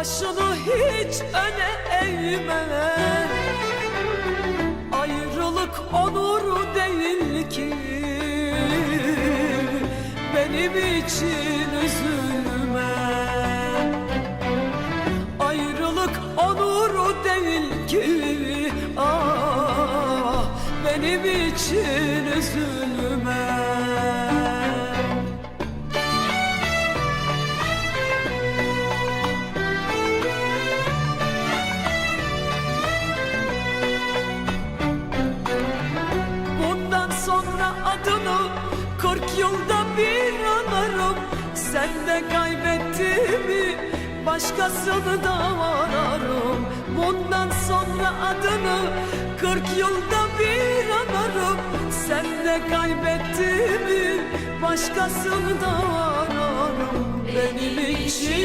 Başını hiç öne eğme. Ayrılık onuru değil ki. Benim için üzülme de kaybettiğimi başkasını da ararım. Bundan sonra adını kırk yılda bir anarım. Sen de kaybettiğimi başkasını da ararım. Benim için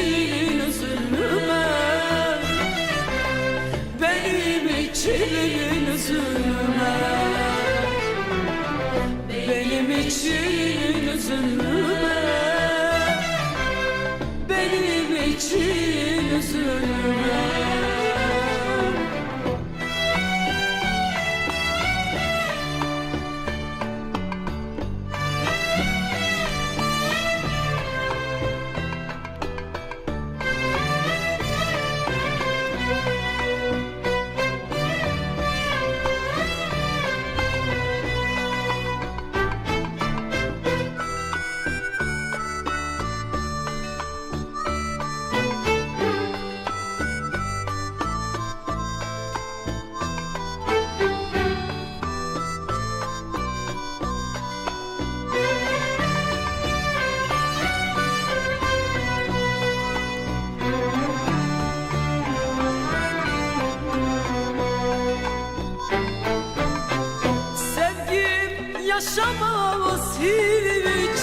Yaşamaz hiç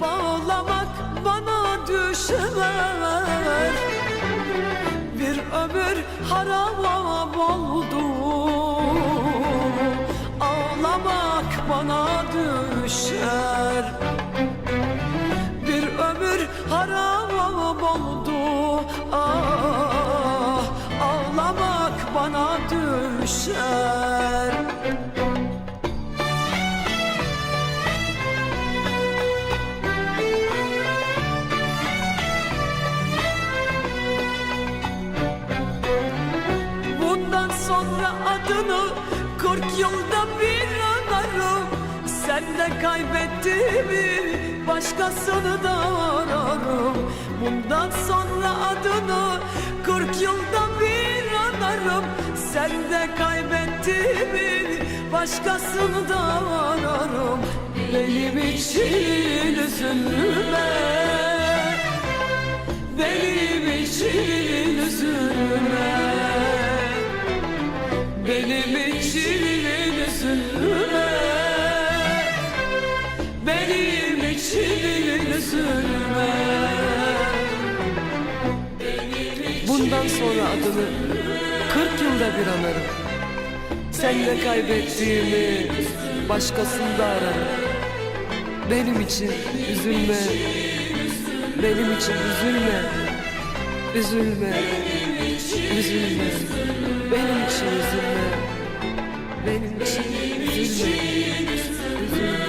Bağlamak bana düşer Bir ömür haram oldu Ağlamak bana düşer. Bir ömür haram oldu Ah ağlamak bana düşer sonra adını kırk yılda bir anarım. Sen de kaybettiğimi başkasını da ararım. Bundan sonra adını kırk yılda bir anarım. Sen de kaybettiğimi başkasını da ararım. Benim için üzülme. Benim için Bundan sonra adını 40 yılda bir anarım. Sen de kaybettiğimi başkasında ararım. Benim için üzülme. Benim için üzülme. Üzülme. Üzülme. Benim için üzülme. Benim için üzülme. Üzülme.